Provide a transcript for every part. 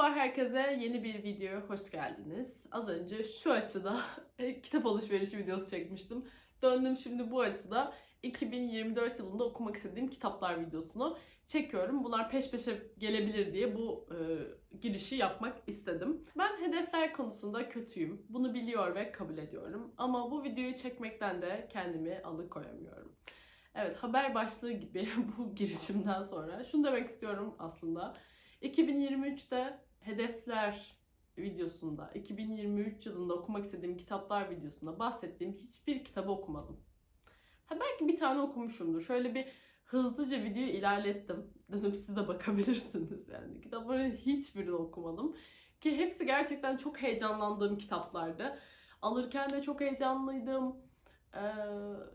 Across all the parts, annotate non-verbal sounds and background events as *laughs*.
Merhaba herkese, yeni bir videoya hoş geldiniz. Az önce şu açıda *laughs* kitap alışverişi videosu çekmiştim. Döndüm şimdi bu açıda 2024 yılında okumak istediğim kitaplar videosunu çekiyorum. Bunlar peş peşe gelebilir diye bu e, girişi yapmak istedim. Ben hedefler konusunda kötüyüm. Bunu biliyor ve kabul ediyorum. Ama bu videoyu çekmekten de kendimi alıkoyamıyorum. Evet haber başlığı gibi *laughs* bu girişimden sonra şunu demek istiyorum aslında. 2023'te hedefler videosunda, 2023 yılında okumak istediğim kitaplar videosunda bahsettiğim hiçbir kitabı okumadım. Ha belki bir tane okumuşumdur. Şöyle bir hızlıca videoyu ilerlettim. *laughs* Dönüp siz de bakabilirsiniz yani. Kitapların hiçbirini okumadım. Ki hepsi gerçekten çok heyecanlandığım kitaplardı. Alırken de çok heyecanlıydım. Ee,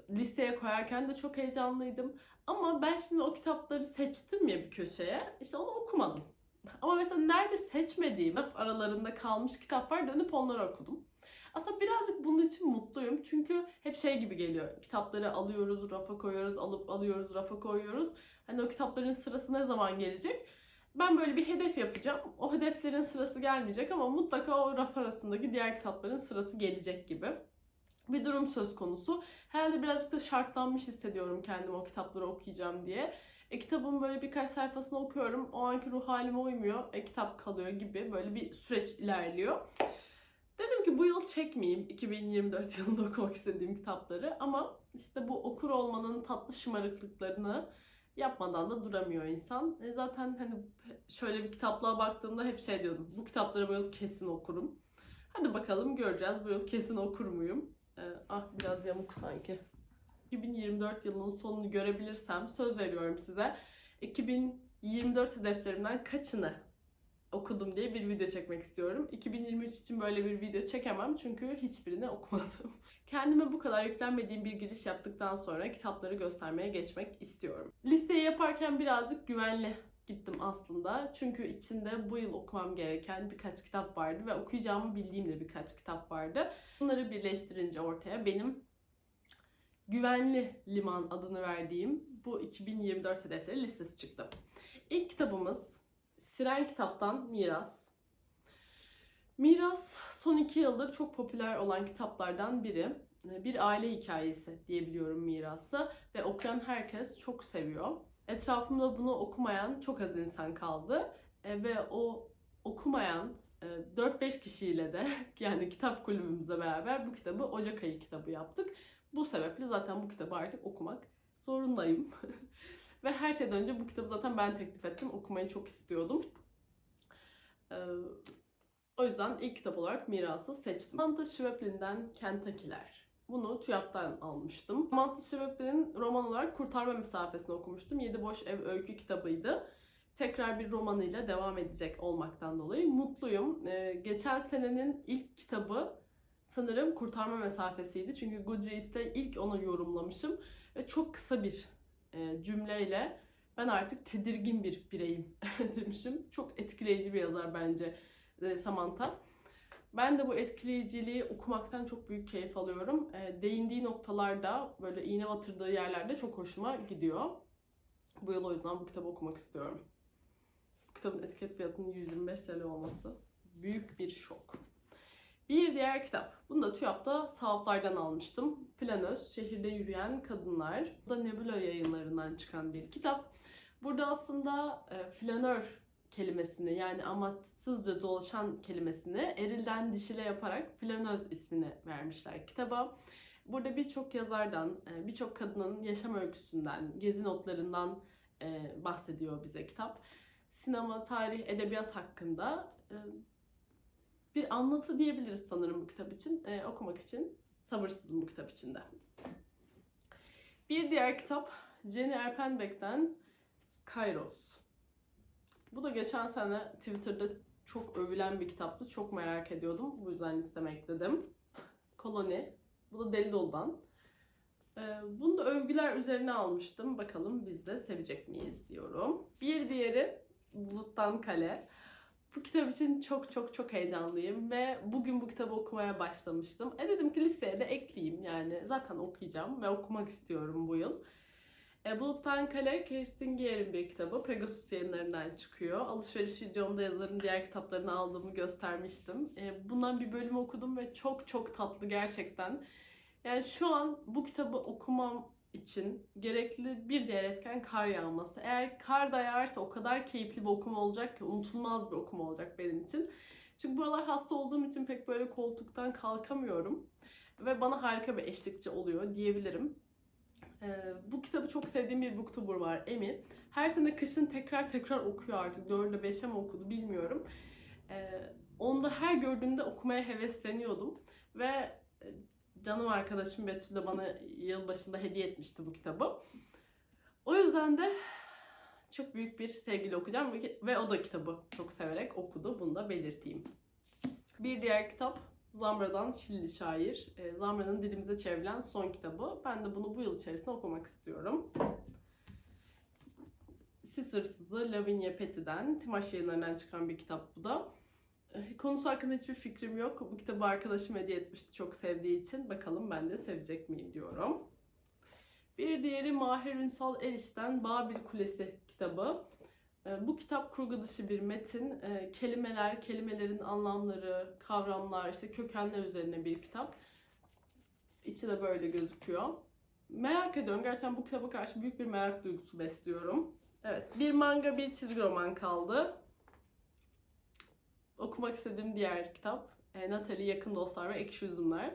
listeye koyarken de çok heyecanlıydım. Ama ben şimdi o kitapları seçtim ya bir köşeye. İşte onu okumadım. Ama mesela nerede seçmediğim aralarında kalmış kitap var dönüp onları okudum. Aslında birazcık bunun için mutluyum. Çünkü hep şey gibi geliyor. Kitapları alıyoruz, rafa koyuyoruz, alıp alıyoruz, rafa koyuyoruz. Hani o kitapların sırası ne zaman gelecek? Ben böyle bir hedef yapacağım. O hedeflerin sırası gelmeyecek ama mutlaka o raf arasındaki diğer kitapların sırası gelecek gibi bir durum söz konusu. Herhalde birazcık da şartlanmış hissediyorum kendimi o kitapları okuyacağım diye. E, kitabın böyle birkaç sayfasını okuyorum. O anki ruh halime uymuyor. E, kitap kalıyor gibi böyle bir süreç ilerliyor. Dedim ki bu yıl çekmeyeyim 2024 yılında okumak istediğim kitapları ama işte bu okur olmanın tatlı şımarıklıklarını yapmadan da duramıyor insan. E zaten hani şöyle bir kitaplığa baktığımda hep şey diyordum. Bu kitapları bu yıl kesin okurum. Hadi bakalım göreceğiz bu yıl kesin okur muyum? Ee, ah biraz yamuk sanki. 2024 yılının sonunu görebilirsem söz veriyorum size. 2024 hedeflerimden kaçını okudum diye bir video çekmek istiyorum. 2023 için böyle bir video çekemem çünkü hiçbirini okumadım. *laughs* Kendime bu kadar yüklenmediğim bir giriş yaptıktan sonra kitapları göstermeye geçmek istiyorum. Listeyi yaparken birazcık güvenli gittim aslında. Çünkü içinde bu yıl okumam gereken birkaç kitap vardı ve okuyacağımı bildiğim de birkaç kitap vardı. Bunları birleştirince ortaya benim güvenli liman adını verdiğim bu 2024 hedefleri listesi çıktı. İlk kitabımız Siren Kitap'tan Miras. Miras son iki yıldır çok popüler olan kitaplardan biri. Bir aile hikayesi diyebiliyorum Miras'ı ve okuyan herkes çok seviyor. Etrafımda bunu okumayan çok az insan kaldı e, ve o okumayan 4-5 kişiyle de *laughs* yani kitap kulübümüzle beraber bu kitabı Ocak ayı kitabı yaptık. Bu sebeple zaten bu kitabı artık okumak zorundayım. *laughs* Ve her şeyden önce bu kitabı zaten ben teklif ettim. Okumayı çok istiyordum. Ee, o yüzden ilk kitap olarak Miras'ı seçtim. Samantha Schweplin'den Kentucky'ler. Bunu TÜYAP'tan almıştım. Samantha Schweplin'in roman olarak Kurtarma Mesafesini okumuştum. Yedi Boş Ev öykü kitabıydı. Tekrar bir romanıyla devam edecek olmaktan dolayı mutluyum. Ee, geçen senenin ilk kitabı sanırım Kurtarma Mesafesiydi. Çünkü Goodreads'te ilk onu yorumlamışım. Ve çok kısa bir e, cümleyle ben artık tedirgin bir bireyim *laughs* demişim. Çok etkileyici bir yazar bence e, Samantha. Ben de bu etkileyiciliği okumaktan çok büyük keyif alıyorum. E, değindiği noktalarda, böyle iğne batırdığı yerlerde çok hoşuma gidiyor. Bu yıl o yüzden bu kitabı okumak istiyorum. Kitabın etiket fiyatının 125 TL olması büyük bir şok. Bir diğer kitap. Bunu da TÜYAP'ta sahaflardan almıştım. Flanöz, Şehirde Yürüyen Kadınlar. Bu da Nebula yayınlarından çıkan bir kitap. Burada aslında e, flanör kelimesini yani amaçsızca dolaşan kelimesini erilden dişile yaparak flanöz ismini vermişler kitaba. Burada birçok yazardan, e, birçok kadının yaşam öyküsünden, gezi notlarından e, bahsediyor bize kitap. Sinema, tarih, edebiyat hakkında e, bir anlatı diyebiliriz sanırım bu kitap için. Ee, okumak için sabırsızım bu kitap içinde. Bir diğer kitap Jenny Erpenbeck'ten Kairos. Bu da geçen sene Twitter'da çok övülen bir kitaptı. Çok merak ediyordum. Bu yüzden listeme ekledim. Koloni. Bu da Deli Dolu'dan. Ee, bunu da övgüler üzerine almıştım. Bakalım biz de sevecek miyiz diyorum. Bir diğeri Buluttan Kale. Bu kitap için çok çok çok heyecanlıyım ve bugün bu kitabı okumaya başlamıştım. E dedim ki listeye de ekleyeyim yani zaten okuyacağım ve okumak istiyorum bu yıl. E, Buluttan Kale, Kerstin Giyer'in bir kitabı. Pegasus yayınlarından çıkıyor. Alışveriş videomda yazarın diğer kitaplarını aldığımı göstermiştim. E, bundan bir bölüm okudum ve çok çok tatlı gerçekten. Yani şu an bu kitabı okumam için gerekli bir diğer etken kar yağması. Eğer kar da yağarsa o kadar keyifli bir okuma olacak ki unutulmaz bir okuma olacak benim için. Çünkü buralar hasta olduğum için pek böyle koltuktan kalkamıyorum. Ve bana harika bir eşlikçi oluyor diyebilirim. Ee, bu kitabı çok sevdiğim bir booktuber var Emi. Her sene kışın tekrar tekrar okuyor artık. 4 ile 5'e mi okudu bilmiyorum. Ee, onu da her gördüğümde okumaya hevesleniyordum. Ve canım arkadaşım Betül de bana yılbaşında hediye etmişti bu kitabı. O yüzden de çok büyük bir sevgiyle okuyacağım ve- o da kitabı çok severek okudu. Bunu da belirteyim. Bir diğer kitap Zamra'dan Şilli Şair. Ee, Zamra'nın dilimize çevrilen son kitabı. Ben de bunu bu yıl içerisinde okumak istiyorum. Sis Hırsızı Lavinia Petty'den Timaş yayınlarından çıkan bir kitap bu da. Ee, Konusu hakkında hiçbir fikrim yok. Bu kitabı arkadaşım hediye etmişti çok sevdiği için. Bakalım ben de sevecek miyim diyorum. Bir diğeri Mahir Ünsal Eriş'ten Babil Kulesi kitabı. Ee, Bu kitap kurgu dışı bir metin. Ee, Kelimeler, kelimelerin anlamları, kavramlar, işte kökenler üzerine bir kitap. İçi de böyle gözüküyor. Merak ediyorum. Gerçekten bu kitaba karşı büyük bir merak duygusu besliyorum. Evet, bir manga, bir çizgi roman kaldı. Okumak istediğim diğer kitap e, Natalie Yakın Dostlar ve Ekşi Üzümler.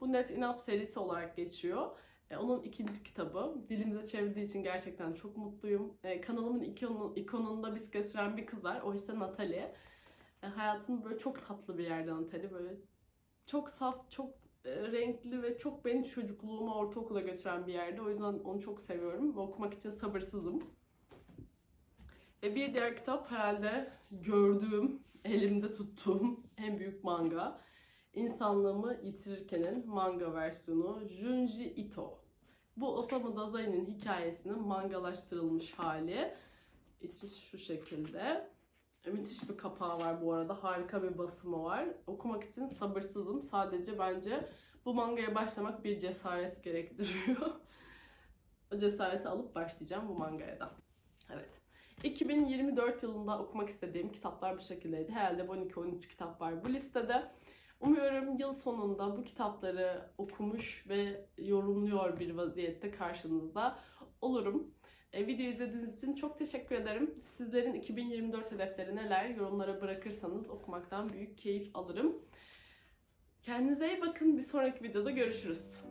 Bu Net Enough serisi olarak geçiyor. E, Onun ikinci kitabı. Dilimize çevirdiği için gerçekten çok mutluyum. E, kanalımın ikonu, ikonunda bisiklet süren bir kız var. O ise Natalie. E, böyle çok tatlı bir yerde Natalie. Böyle çok saf, çok e, renkli ve çok beni çocukluğuma ortaokula götüren bir yerde. O yüzden onu çok seviyorum ve okumak için sabırsızım. Ve bir diğer kitap herhalde gördüğüm, elimde tuttuğum *laughs* en büyük manga. İnsanlığımı Yitirirken'in manga versiyonu Junji Ito. Bu Osamu Dazai'nin hikayesinin mangalaştırılmış hali. İçi şu şekilde. E, Müthiş bir kapağı var bu arada. Harika bir basımı var. Okumak için sabırsızım. Sadece bence bu mangaya başlamak bir cesaret gerektiriyor. *laughs* o cesareti alıp başlayacağım bu mangaya da. Evet. 2024 yılında okumak istediğim kitaplar bu şekildeydi. Herhalde bu 12-13 kitap var bu listede. Umuyorum yıl sonunda bu kitapları okumuş ve yorumluyor bir vaziyette karşınızda olurum. E, video izlediğiniz için çok teşekkür ederim. Sizlerin 2024 hedefleri neler? Yorumlara bırakırsanız okumaktan büyük keyif alırım. Kendinize iyi bakın. Bir sonraki videoda görüşürüz.